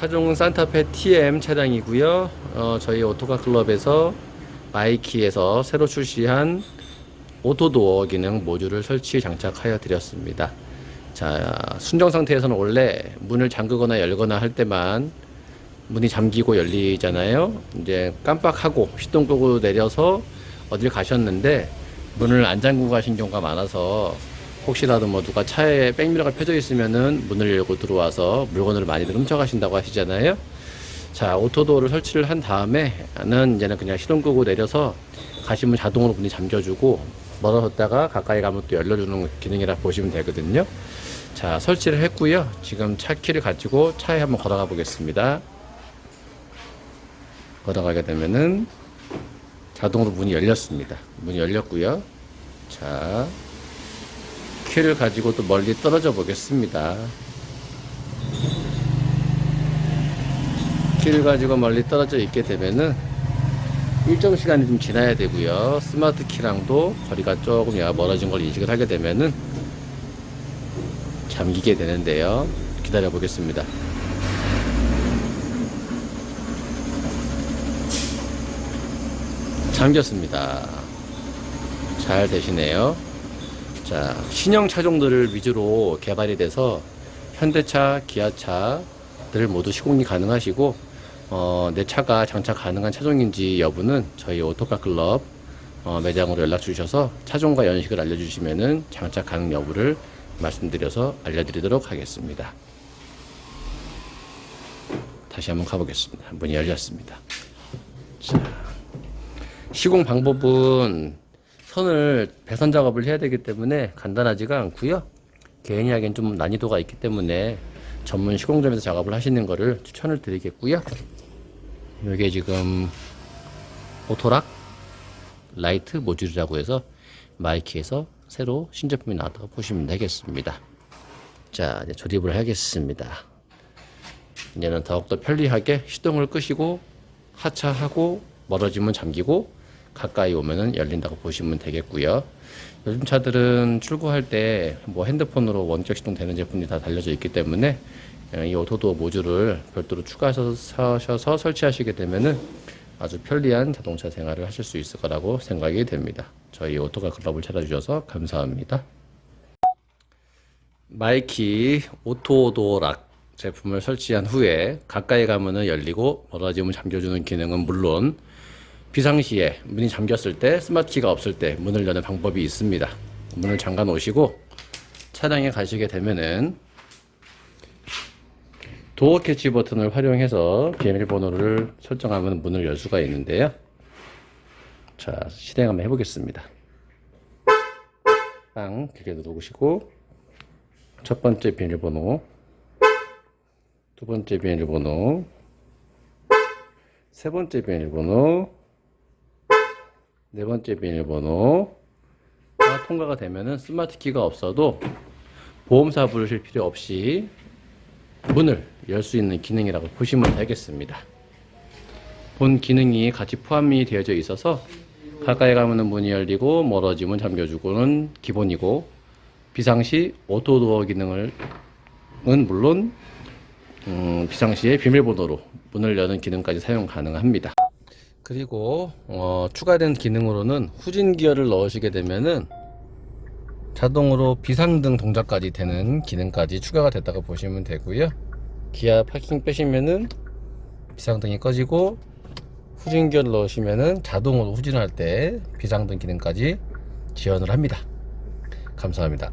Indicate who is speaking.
Speaker 1: 차종은 산타페 TM 차량이고요. 어, 저희 오토카 클럽에서 마이키에서 새로 출시한 오토도어 기능 모듈을 설치 장착하여 드렸습니다. 자, 순정 상태에서는 원래 문을 잠그거나 열거나 할 때만 문이 잠기고 열리잖아요. 이제 깜빡하고 시동 끄고 내려서 어딜 가셨는데 문을 안 잠그고 가신 경우가 많아서 혹시라도 뭐 누가 차에 백미러가 펴져 있으면은 문을 열고 들어와서 물건을 많이들 훔쳐가신다고 하시잖아요. 자, 오토도어를 설치를 한 다음에는 이제는 그냥 시동 끄고 내려서 가시면 자동으로 문이 잠겨주고 멀어졌다가 가까이 가면 또 열려주는 기능이라 보시면 되거든요. 자, 설치를 했고요. 지금 차 키를 가지고 차에 한번 걸어가 보겠습니다. 걸어가게 되면은 자동으로 문이 열렸습니다. 문이 열렸고요. 자, 키를 가지고 또 멀리 떨어져 보겠습니다. 키를 가지고 멀리 떨어져 있게 되면은 일정 시간이 좀 지나야 되고요. 스마트 키랑도 거리가 조금 야 멀어진 걸 인식을 하게 되면은 잠기게 되는데요. 기다려 보겠습니다. 잠겼습니다. 잘 되시네요. 자, 신형 차종들을 위주로 개발이 돼서 현대차, 기아차들 모두 시공이 가능하시고, 어, 내 차가 장착 가능한 차종인지 여부는 저희 오토카 클럽 어, 매장으로 연락 주셔서 차종과 연식을 알려주시면은 장착 가능 여부를 말씀드려서 알려드리도록 하겠습니다. 다시 한번 가보겠습니다. 문이 열렸습니다. 자, 시공 방법은 선을 배선 작업을 해야 되기 때문에 간단하지가 않고요. 개인이 하기엔 좀 난이도가 있기 때문에 전문 시공점에서 작업을 하시는 거를 추천을 드리겠고요. 이게 지금 오토락 라이트 모듈이라고 해서 마이키에서 새로 신제품이 나왔다고 보시면 되겠습니다. 자, 이제 조립을 하겠습니다. 이제는 더욱더 편리하게 시동을 끄시고 하차하고 멀어지면 잠기고 가까이 오면은 열린다고 보시면 되겠고요. 요즘 차들은 출고할 때 뭐 핸드폰으로 원격 시동 되는 제품이 다 달려져 있기 때문에 어, 이 오토도어 모듈을 별도로 추가해서 사셔서 설치하시게 되면은 아주 편리한 자동차 생활을 하실 수 있을 거라고 생각이 됩니다. 저희 오토가 클럽을 찾아주셔서 감사합니다. 마이키 오토도어락 제품을 설치한 후에 가까이 가면은 열리고 멀어지면 잠겨주는 기능은 물론 비상시에 문이 잠겼을 때 스마트키가 없을 때 문을 여는 방법이 있습니다. 문을 잠가 놓으시고 차량에 가시게 되면은 도어 캐치 버튼을 활용해서 비밀번호를 설정하면 문을 열 수가 있는데요. 자, 실행 한번 해보겠습니다. 빵, 길게 누르시고 첫 번째 비밀번호, 두 번째 비밀번호, 세 번째 비밀번호, 네 번째 비밀번호가 통과가 되면은 스마트 키가 없어도 보험사 부르실 필요 없이 문을 열 수 있는 기능이라고 보시면 되겠습니다. 본 기능이 같이 포함이 되어져 있어서 가까이 가면 문이 열리고 멀어지면 잠겨주고는 기본이고 비상시 오토 도어 기능을 은 물론 음, 비상시에 비밀번호로 문을 여는 기능까지 사용 가능합니다. 그리고 어, 추가된 기능으로는 후진 기어를 넣으시게 되면은 자동으로 비상등 동작까지 되는 기능까지 추가가 됐다고 보시면 되고요. 기아 파킹 빼시면은 비상등이 꺼지고 후진 기어를 넣으시면은 자동으로 후진할 때 비상등 기능까지 지원을 합니다. 감사합니다.